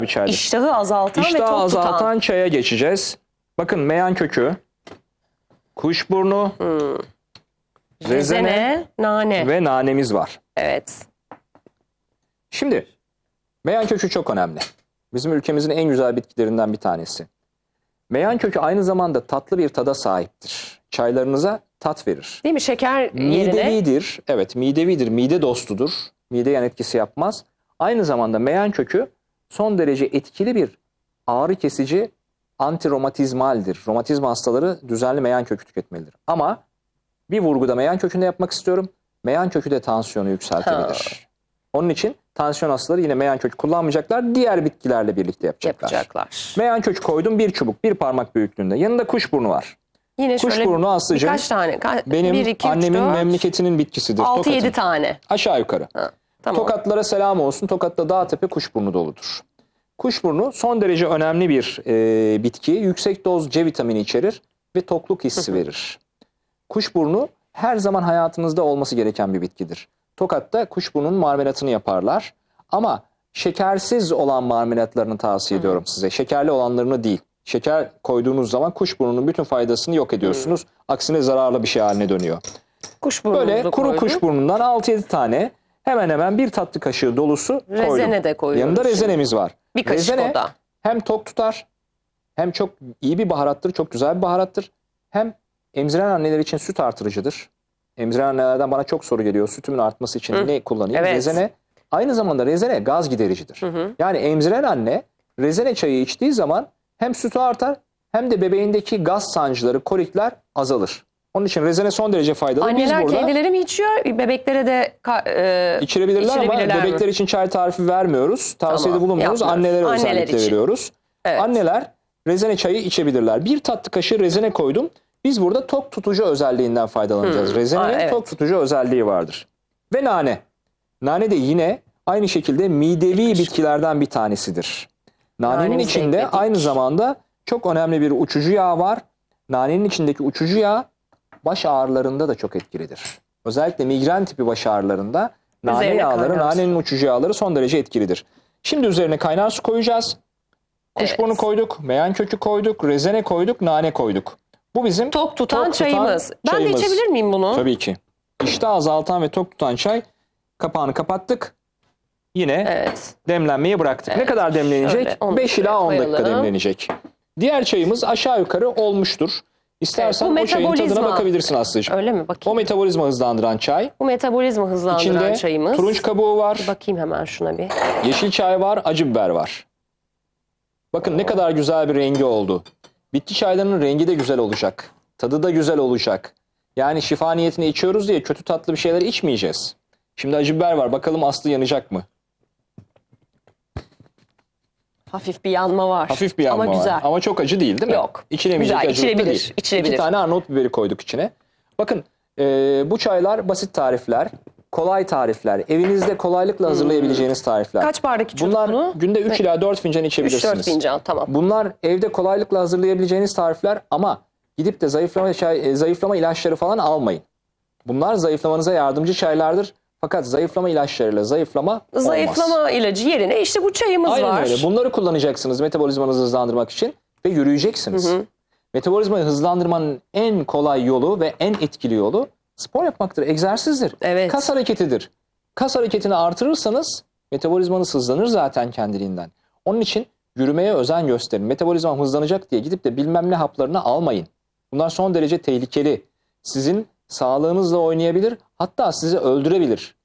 bir çaydır. İştahı azaltan ve İştahı tok azaltan tutan. çaya geçeceğiz. Bakın meyan kökü, kuşburnu, rezene Rezene, nane. ve nanemiz var. Evet. Şimdi meyan kökü çok önemli. Bizim ülkemizin en güzel bitkilerinden bir tanesi. Meyan kökü aynı zamanda tatlı bir tada sahiptir. Çaylarınıza tat verir. Değil mi? Şeker yerine. Midevidir. Evet midevidir. Mide dostudur. Mide yan etkisi yapmaz. Aynı zamanda meyan kökü son derece etkili bir ağrı kesici antiromatizmaldir. Romatizma hastaları düzenli meyan kökü tüketmelidir. Ama bir vurguda meyan kökünde yapmak istiyorum. Meyan kökü de tansiyonu yükseltebilir. Onun için tansiyon hastaları yine meyan kökü kullanmayacaklar. Diğer bitkilerle birlikte yapacaklar. yapacaklar. Meyan kökü koydum bir çubuk, bir parmak büyüklüğünde. Yanında kuşburnu var. Yine şöyle Kuşburnu Aslı'cığım birkaç tane. Ka- benim 1, 2, 3, annemin 4, memleketinin bitkisidir. 6, Tokat'ın. 7 tane. Aşağı yukarı. Ha, tamam. Tokatlara selam olsun. Tokat'ta dağ tepe kuşburnu doludur. Kuşburnu son derece önemli bir e, bitki. Yüksek doz C vitamini içerir ve tokluk hissi verir. Kuşburnu her zaman hayatınızda olması gereken bir bitkidir. Tokat'ta kuşburnunun marmelatını yaparlar. Ama şekersiz olan marmelatlarını tavsiye ediyorum size. Şekerli olanlarını değil. Şeker koyduğunuz zaman kuşburnunun bütün faydasını yok ediyorsunuz. Aksine zararlı bir şey haline dönüyor. Böyle kuru koyduk. kuşburnundan 6-7 tane hemen hemen bir tatlı kaşığı dolusu koydum. Rezene de koyuyoruz Yanında şimdi. rezenemiz var. Bir kaşık Rezene o da. hem tok tutar hem çok iyi bir baharattır, çok güzel bir baharattır. Hem emziren anneler için süt artırıcıdır. Emziren annelerden bana çok soru geliyor. Sütümün artması için Hı. ne kullanayım? Evet. Rezene aynı zamanda rezene gaz gidericidir. Hı hı. Yani emziren anne rezene çayı içtiği zaman hem sütü artar hem de bebeğindeki gaz sancıları, kolikler azalır. Onun için rezene son derece faydalı. Biz Anneler burada kendileri mi içiyor? Bebeklere de e, İçirebilirler ama İçirebilirler mi? bebekler için çay tarifi vermiyoruz. Tavsiyede Tamam, bulunmuyoruz. yapmıyoruz. Annelere Anneler özellikle için. veriyoruz. Evet. Anneler rezene çayı içebilirler. Bir tatlı kaşığı rezene koydum. Biz burada tok tutucu özelliğinden faydalanacağız. Hmm. Rezenenin Aa, evet. tok tutucu özelliği vardır. Ve nane. Nane de yine aynı şekilde midevi bitkilerden bir tanesidir. Nanenin Nanemizi içinde aynı zamanda çok önemli bir uçucu yağ var. Nanenin içindeki uçucu yağ baş ağrılarında da çok etkilidir. Özellikle migren tipi baş ağrılarında nane Üzerine yağları, kaynar nanenin uçucu yağları son derece etkilidir. Şimdi üzerine kaynar su koyacağız. Kuşburnu Evet. koyduk, meyan kökü koyduk, rezene koyduk, nane koyduk. Bu bizim tok tutan Tok tutan çayımız. Ben çayımız. de içebilir miyim bunu? tabii ki. İştah azaltan ve tok tutan çay. Kapağını kapattık. Yine Evet. demlenmeye bıraktık. Ne Evet, kadar demlenecek? şöyle onu 5 ila 10 dakika demlenecek. Diğer çayımız aşağı yukarı olmuştur. İstersen Evet, o çayın tadına bakabilirsin Aslı'cığım. Öyle mi? O Bakayım. metabolizma hızlandıran çay. Bu metabolizma hızlandıran İçinde çayımız. turunç kabuğu var, Bakayım hemen şuna bir. yeşil çay var, acı biber var. Bakın ne kadar güzel bir rengi oldu. Bitki çaylarının rengi de güzel olacak. Tadı da güzel olacak. Yani şifa niyetine içiyoruz diye kötü tatlı bir şeyler içmeyeceğiz. Şimdi acı biber var. Bakalım Aslı yanacak mı? Hafif bir yanma var. Hafif bir yanma Ama güzel. var. Ama çok acı değil değil mi? Yok. İçilemeyecek Güzel, acılıkta içilebilir, değil. içilebilir. İki tane Arnavut biberi koyduk içine. Bakın e, bu çaylar basit tarifler, kolay tarifler. Evinizde kolaylıkla hazırlayabileceğiniz tarifler. Hmm. Kaç bardak içiyorduk Bunlar bunu? günde 3 ila 4 fincan 3-4 içebilirsiniz. fincan tamam. Bunlar evde kolaylıkla hazırlayabileceğiniz tarifler ama gidip de zayıflama çay, e, zayıflama ilaçları falan almayın. Bunlar zayıflamanıza yardımcı çaylardır. Fakat zayıflama ilaçlarıyla zayıflama olmaz. Zayıflama ilacı yerine işte bu çayımız Aynen var. öyle. Bunları kullanacaksınız metabolizmanızı hızlandırmak için ve yürüyeceksiniz. Metabolizmayı hızlandırmanın en kolay yolu ve en etkili yolu spor yapmaktır, egzersizdir. Evet. Kas hareketidir. Kas hareketini artırırsanız metabolizmanız hızlanır zaten kendiliğinden. Onun için yürümeye özen gösterin. Metabolizmam hızlanacak diye gidip de bilmem ne haplarını almayın. Bunlar son derece tehlikeli. Sizin sağlığınızla oynayabilir, hatta sizi öldürebilir.